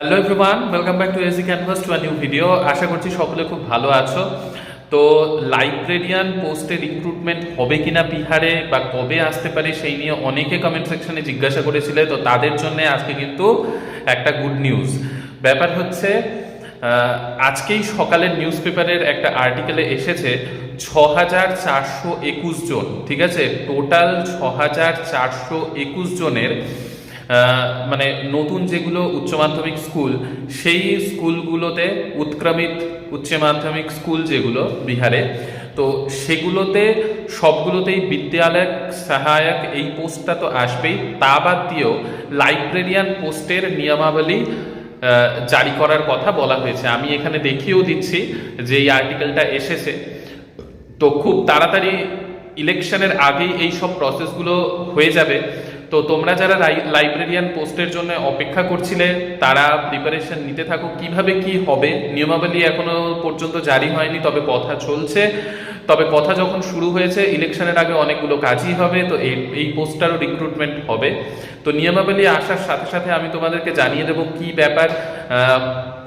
Hello everyone welcome back to AC canvas to new video আশা করছি সকলে খুব ভালো আছো। তো লাইব্রেরিয়ান পোস্টে রিক্রুটমেন্ট হবে কিনা বিহারে বা কবে আসতে পারে সেই নিয়ে অনেকে কমেন্ট সেকশনে জিজ্ঞাসা করেছিলে, তো তাদের জন্য আজকে কিন্তু একটা গুড নিউজ ব্যাপার হচ্ছে আজকেই সকালের নিউজ পেপারের একটা আর্টিকেলে এসেছে ছ হাজার চারশো একুশ জন, ঠিক আছে? টোটাল ছ হাজার চারশো একুশ জনের মানে নতুন যেগুলো উচ্চ মাধ্যমিক স্কুল, সেই স্কুলগুলোতে উৎক্রমিত উচ্চ মাধ্যমিক স্কুল যেগুলো বিহারে, তো সেগুলোতে সবগুলোতেই বিদ্যালয় সহায়ক এই পোস্টটা তো আসবেই। তা বাদ দিয়েও লাইব্রেরিয়ান পোস্টের নিয়মাবলী জারি করার কথা বলা হয়েছে। আমি এখানে দেখিয়েও দিচ্ছি যে এই আর্টিকেলটা এসেছে। তো খুব তাড়াতাড়ি ইলেকশনের আগেই এই সব প্রসেসগুলো হয়ে যাবে। তো তোমরা যারা লাইব্রেরিয়ান পোস্টের জন্য অপেক্ষা করছিলে, তারা প্রিপারেশন নিতে থাকো। কীভাবে কি হবে? নিয়মাবলী এখনও পর্যন্ত জারি হয়নি, তবে কথা চলছে। তবে কথা যখন শুরু হয়েছে ইলেকশনের আগে অনেকগুলো কাজই হবে, তো এই এই পোস্টারও রিক্রুটমেন্ট হবে। তো নিয়মাবলী আসার সাথে সাথে আমি তোমাদেরকে জানিয়ে দেবো কি ব্যাপার।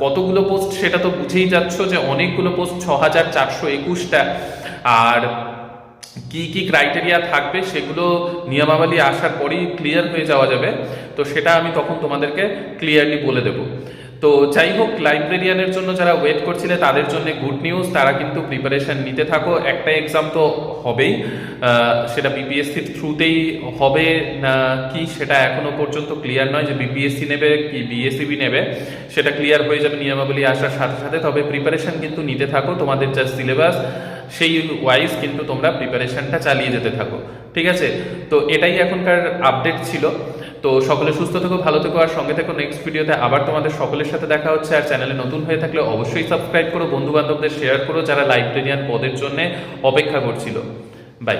কতগুলো পোস্ট সেটা তো বুঝেই যাচ্ছ যে অনেকগুলো পোস্ট ছ হাজার চারশো একুশটা। আর কি কি ক্রাইটেরিয়া থাকবে সেগুলো নিয়মাবলী আসার পরেই ক্লিয়ার হয়ে যাওয়া যাবে। তো সেটা আমি তখন তোমাদেরকে ক্লিয়ারলি বলে দেব। তো যাই হোক লাইব্রেরিয়ানের জন্য যারা ওয়েট করছিলে, তাদের জন্য গুড নিউজ তারা কিন্তু প্রিপারেশন নিতে থাকো। একটা এক্সাম তো হবেই। সেটা বিপিএসসির থ্রুতেই হবে না কি, সেটা এখনও পর্যন্ত ক্লিয়ার নয় যে বিপিএসসি নেবে কি বিএসসিবি নেবে। সেটা ক্লিয়ার হয়ে যাবে নিয়মাবলী আসার সাথে সাথে। তবে প্রিপারেশন কিন্তু নিতে থাকো। তোমাদের যা সিলেবাস সেই ওয়াইজ কিন্তু তোমরা প্রিপারেশানটা চালিয়ে যেতে থাকো, ঠিক আছে? তো এটাই এখনকার আপডেট ছিল। তো সকলে সুস্থ থেকো, ভালো থেকো, আর সঙ্গে থেকো। নেক্সট ভিডিওতে আবার তোমাদের সকলের সাথে দেখা হচ্ছে। আর চ্যানেলে নতুন হয়ে থাকলে অবশ্যই সাবস্ক্রাইব করো বন্ধু বান্ধবদের শেয়ার করো, যারা লাইব্রেরিয়ান পদের জন্য অপেক্ষা করছিল। বাই